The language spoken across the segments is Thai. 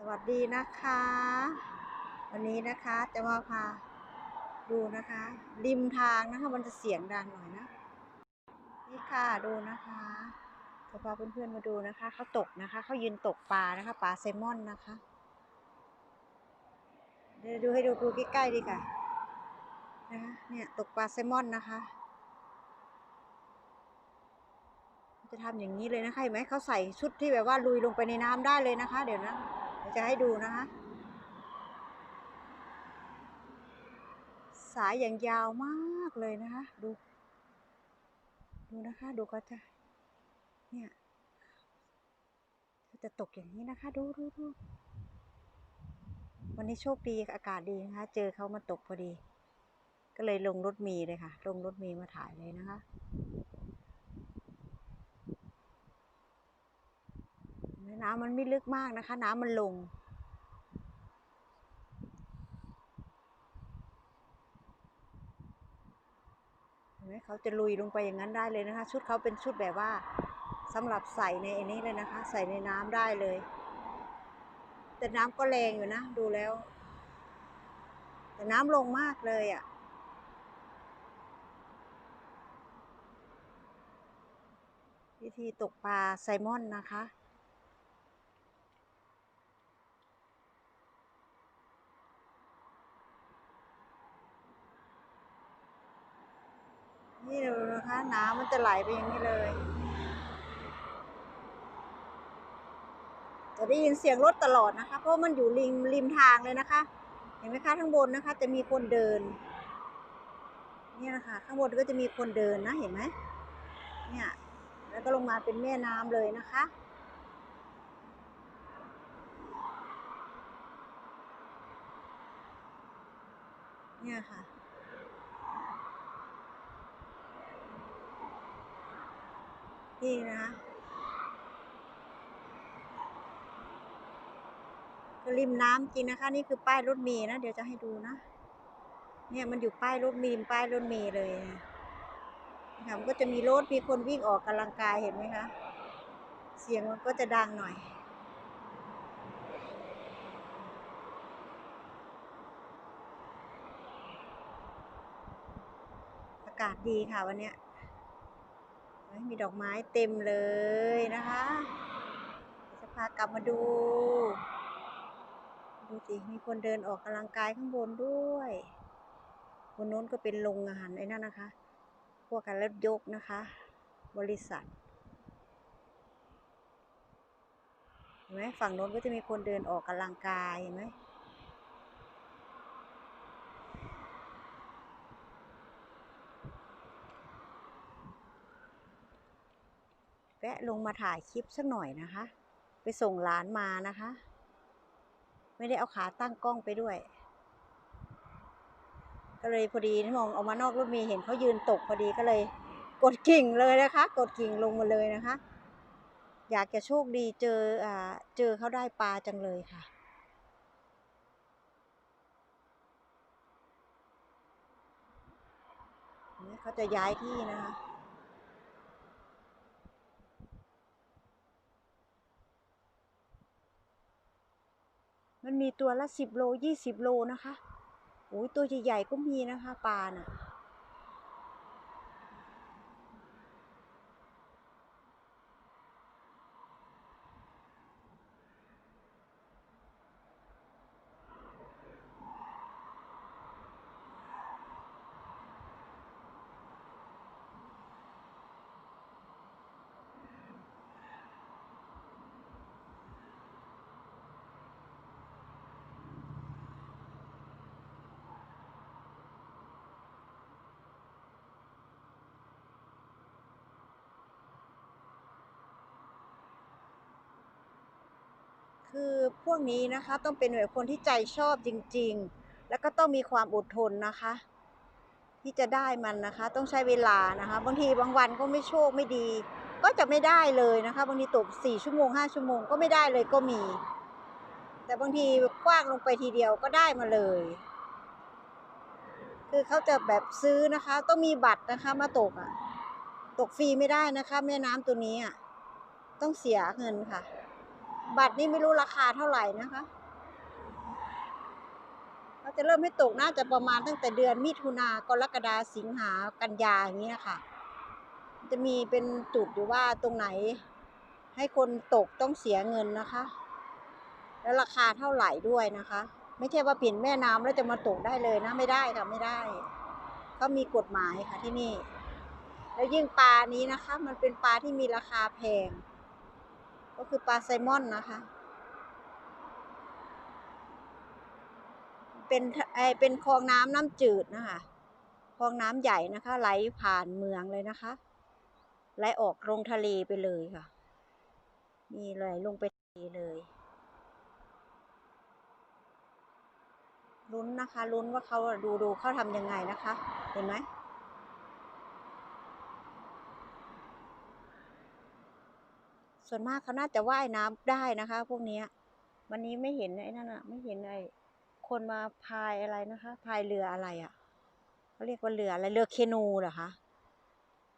สวัสดีนะคะ วันนี้นะคะจะมาพาดูนะคะ ริมทางนะคะ มันจะเสียงดังหน่อยนะ นี่ค่ะดูนะคะจะพาเพื่อนๆมาดูนะคะเขาตกนะคะเขายืนตกปลานะคะปลาแซลมอนนะคะ เดี๋ยวดูให้ดูดูใกล้ๆดีค่ะนะคะเนี่ยตกปลาแซลมอนนะคะจะทำอย่างนี้เลยนะคะเห็นไหมเขาใส่ชุดที่แบบว่าลุยลงไปในน้ำได้เลยนะคะ เดี๋ยวนะ ดี๋ยวจะให้ดูนะคะ สายอย่างยาวมากเลยนะคะ ดู ดูนะคะ ดูเขาจะ เนี่ยจะตกอย่างนี้นะคะ ดูดูดูวันนี้โชคดีอากาศดีนะคะ เจอเขามาตกพอดี ก็เลยลงรถมีเลยค่ะ ลงรถมีมาถ่ายเลยนะคะ น้ำมันไม่ลึกมากนะคะ น้ำมันลง เห็นไหมเขาจะลุยลงไปอย่างนั้นได้เลยนะคะ ชุดเขาเป็นชุดแบบว่าสำหรับใส่ในอันนี้เลยนะคะ ใส่ในน้ำได้เลย แต่น้ำก็แรงอยู่นะ ดูแล้ว แต่น้ำลงมากเลยอะ่ะวิธีตกปลาไซมอนนะคะ นี่ดูนะคะน้ำมันจะไหลไปอย่างนี้เลย จะได้ยินเสียงรถตลอดนะคะ เพราะมันอยู่ริมริมทางเลยนะคะ เห็นไหมคะข้างบนนะคะ จะมีคนเดิน เนี่ยนะคะข้างบนก็จะมีคนเดินนะเห็นไหมเนี่ยแล้วก็ลงมาเป็นแม่น้ำเลยนะคะเนี่ยค่ะ นี่นะก็ริมน้ำจริงนะคะ นี่คือป้ายรถเมล์นะ เดี๋ยวจะให้ดูนะ เนี่ยมันอยู่ป้ายรถเมล์ป้ายรถเมล์เลยนะคะมันก็จะมีรถมีคนวิ่งออกกำลังกายเห็นไหมคะ เสียงมันก็จะดังหน่อย อากาศดีค่ะวันเนี้ย มีดอกไม้เต็มเลยนะคะ จะพากลับมาดู ดูสิ มีคนเดินออกกำลังกายข้างบนด้วยบนโน้นก็เป็นโรงงานไอ้นั่นนะคะ พวกการรถยกนะคะ บริษัทเห็นไหมฝั่งโน้นก็จะมีคนเดินออกกำลังกายเห็นไหม แวะ ลงมาถ่ายคลิปสักหน่อยนะคะ ไปส่งหลานมานะคะ ไม่ได้เอาขาตั้งกล้องไปด้วย ก็เลยพอดีนี่มองออกมานอกรถเมีเห็นเขายืนตกพอดีก็เลย กดกิ่งเลยนะคะ กดกิ่งลงมาเลยนะคะ อยากจะโชคดีเจออ่าเจอเขาได้ปลาจังเลยค่ะเขาจะย้ายที่นะคะ มันมีตัวละสิบโลยี่สิบโลนะคะโอ้ยตัวใหญ่ๆก็มีนะคะปลาน่ะ คือพวกนี้นะคะต้องเป็นแบบคนที่ใจชอบจริง ๆ แล้วก็ต้องมีความอดทนนะคะ ที่จะได้มันนะคะ ต้องใช้เวลานะคะ บางทีบางวันก็ไม่โชคไม่ดี ก็จะไม่ได้เลยนะคะ บางทีตกสี่ชั่วโมงห้าชั่วโมงก็ไม่ได้เลยก็มี แต่บางทีกว้างลงไปทีเดียวก็ได้มาเลย คือเขาจะแบบซื้อนะคะ ต้องมีบัตรนะคะมาตกอะตกฟรีไม่ได้นะคะ แม่น้ำตัวนี้อะต้องเสียเงินค่ะ บัตรนี่ไม่รู้ราคาเท่าไหร่นะคะเขาจะเริ่มให้ตกน่าจะประมาณตั้งแต่เดือนมิถุนากรกฎาสิงหากันยาอย่างนี้นะคะ จะมีเป็นจุดอยู่ว่าตรงไหน ให้คนตกต้องเสียเงินนะคะ แล้วราคาเท่าไหร่ด้วยนะคะ ไม่ใช่ว่าเปลี่ยนแม่น้ำแล้วจะมาตกได้เลยนะไม่ได้ค่ะไม่ได้ก็มีกฎหมายค่ะที่นี่ แล้วยิ่งปลานี้นะคะ มันเป็นปลาที่มีราคาแพง ก็คือปลาไซมอนนะคะ เป็นไอเป็นคลองน้ำน้ำจืดนะคะ คลองน้ำใหญ่นะคะ ไหลผ่านเมืองเลยนะคะ ไหลออกลงทะเลไปเลยค่ะ นี่ไหลลงไปทะเลเลยลุ้นนะคะลุ้นว่าเขาดูดูเขาทำยังไงนะคะ เห็นไหม ส่วนมากเขาน่าจะว่ายน้ำได้นะคะ พวกเนี้ย วันนี้ไม่เห็นไอ้นั่นอะไม่เห็นไอ้คนมาพายอะไรนะคะพายเรืออะไรอะเขาเรียกว่าเรืออะไรเรือเคนูเหรอคะ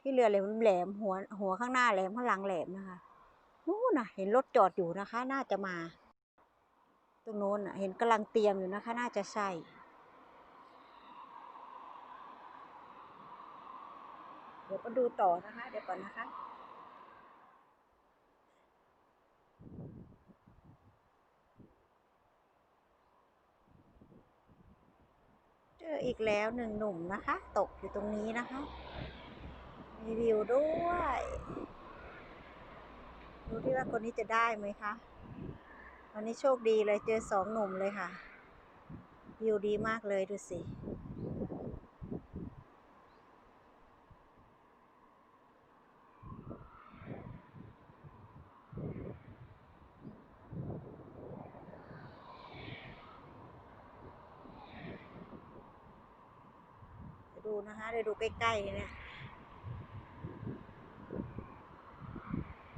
ที่เรือแหลมแหลมหัวหัวข้างหน้าแหลมข้างหลังแหลมนะคะนู่นน่ะ เห็นรถจอดอยู่นะคะ น่าจะมา ตรงโน้นน่ะ เห็นกำลังเตรียมอยู่นะคะ น่าจะใช่เดี๋ยวก็ดูต่อนะคะ เดี๋ยวก่อนนะคะ จออีกแล้วหนึ่งหนุ่มนะคะ ตกอยู่ตรงนี้นะคะ มีวิวด้วยดูที่ว่าคนนี้จะได้ไหมคะวันนี้โชคดีเลยเจอสองหนุ่มเลยค่ะ วิวดีมากเลยดูสิ เดี๋ยวดู นะคะเดี๋ยวดูใกล้ๆเนี่ย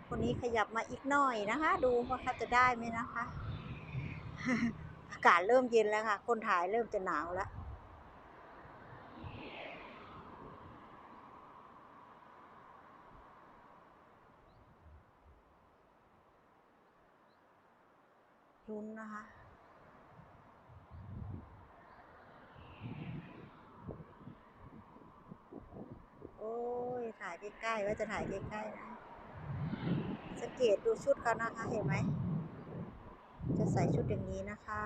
คนนี้ขยับมาอีกหน่อยนะคะ ดูว่าเขาจะได้ไหมนะคะ อากาศเริ่มเย็นแล้วค่ะ คนถ่ายเริ่มจะหนาวแล้วรุ้นนะคะ ยถ่ายใกล้ๆว่าจะถ่ายใกล้ๆนะ สังเกตดูชุดเขานะคะเห็นไหม จะใส่ชุดอย่างนี้นะคะ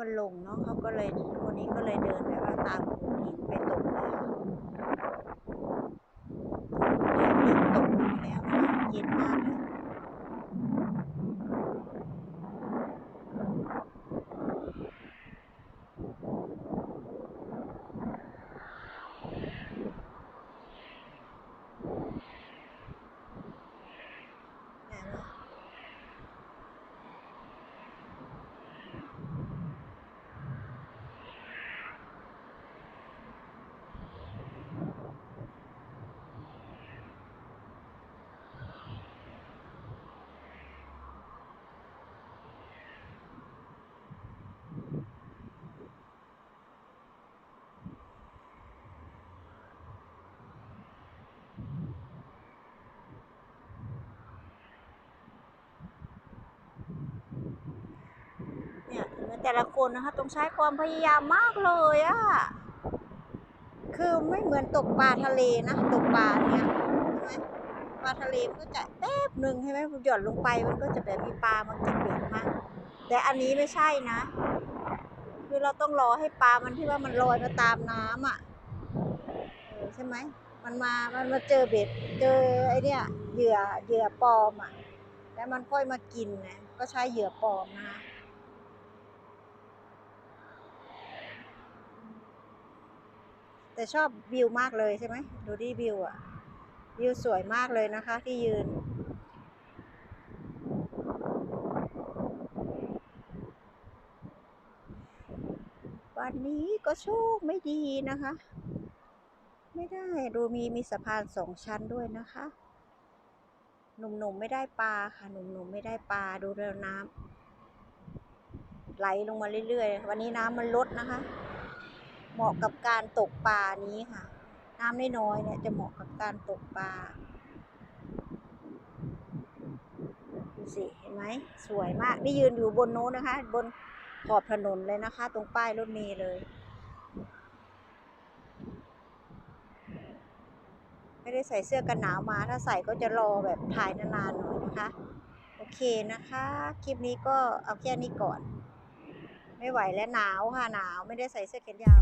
มันลงเนาะเขาก็เลยคนนี้ก็เลยเดินแบบว่าตามโขดหินไปตกเลยค่ะเริ่มเริ่มตกลงไปแล้วนะคะเย็นมากเลยเนี่ย แต่ละคนนะคะต้องใช้ความพยายามมากเลยอะคือไม่เหมือนตกปลาทะเลนะ ตกปลาเนี่ยใช่ไหมปลาทะเลมันก็จะแป๊บหนึ่งใช่ไหมหย่อนลงไปมันก็จะแบบมีปลามากินเบ็ดมาแต่อันนี้ไม่ใช่นะ คือเราต้องรอให้ปลามันที่ว่ามันลอยมาตามน้ำอะใช่ไหมมันมา มันมาเจอเบ็ด เจอไอเนี่ยเหยื่อเหยื่อปลอมอะ แล้วมันค่อยมากินนะ ก็ใช้เหยื่อปลอมนะคะ แต่ชอบวิวมากเลยใช่ไหมดูดิวิวอะวิวสวยมากเลยนะคะที่ยืน วันนี้ก็โชคไม่ดีนะคะ ไม่ได้ดูมีมีสะพานสองชั้นด้วยนะคะ หนุ่มๆไม่ได้ปลาค่ะ หนุ่มๆไม่ได้ปลาดูเรือน้ำไหลลงมาเรื่อยๆ วันนี้น้ำมันลดนะคะ เหมาะกับการตกปลานี้ค่ะ น้ำน้อยๆเนี่ยจะเหมาะกับการตกปลาดูสิเห็นไหมสวยมากนี่ยืนอยู่บนโน้นนะคะ บนขอบถนนเลยนะคะ ตรงป้ายรถเมล์เลยไม่ได้ใส่เสื้อกันหนาวมา ถ้าใส่ก็จะรอแบบถ่ายนานๆหน่อยนะคะ โอเคนะคะ คลิปนี้ก็เอาแค่นี้ก่อน ไม่ไหวและหนาวค่ะหนาวไม่ได้ใส่เสื้อแขนยาว